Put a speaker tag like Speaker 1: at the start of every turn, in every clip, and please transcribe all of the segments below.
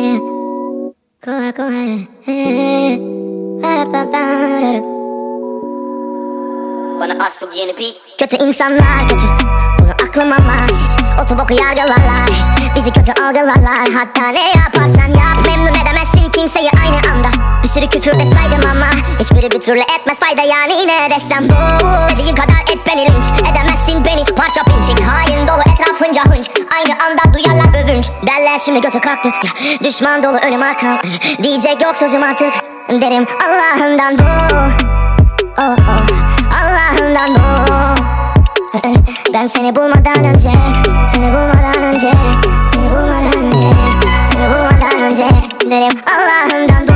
Speaker 1: Koe koe Arapapararam. Bana as bu yeni beat Kötü insanlar kötü. Bunu aklım almaz hiç. Otoboku yargılarlar. Bizi kötü algılarlar. Hatta ne yaparsan yap Memnun edemezsin kimseyi aynı anda. Bir sürü küfür de saydım ama Hiçbiri bir türlü etmez fayda. Yani ne desem bu İstediğin kadar et beni linç Edemezsin beni. Parça pinçik Hain dolu etrafınca hınç Aynı anda duyarlar övünç. Derler şimdi götü kalktı. Düşman dolu önüm arkam Diyecek yok sözüm artık. Derim Allah'ından bu. Oh, oh. Allah'ından bu. Ben seni bulmadan önce Seni bulmadan önce Seni bulmadan önce Seni bulmadan önce. Derim Allah'ından bu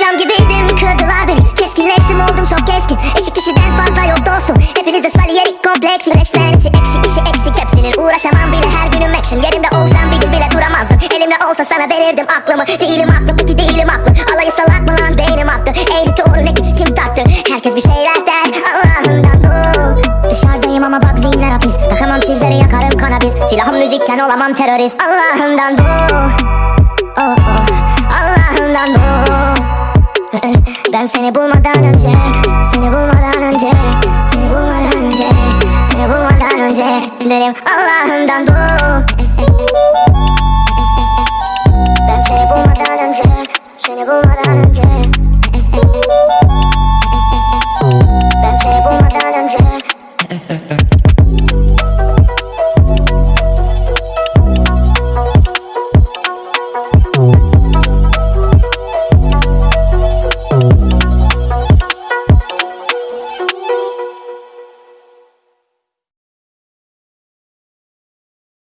Speaker 1: Şam gibiydim kırdılar beni. Keskinleştim oldum çok keskin. İki kişiden fazla yok dostum. Hepinizde saliyerik kompleksi Resmen içi ekşi işi eksik. Hepsinin uğraşamam bile her günüm action. Yerimde olsam bir gün bile duramazdım. Elimde olsa sana verirdim aklımı. Değilim haklı peki değilim haklı. Alayı salak mı lan? Beynim attı Eğri doğru ne ki kim taktı? Herkes bir şeyler der. Allah'ından bu Dışarıdayım ama bak zihinler hapis. Takamam sizlere yakarım kanabis. Silahım müzikken olamam terörist. Allah'ından Ben seni bulmadan önce Seni bulmadan önce Seni bulmadan önce Seni bulmadan önce Dedim Allah'ından bu. Ben seni bulmadan önce Seni bulmadan önce.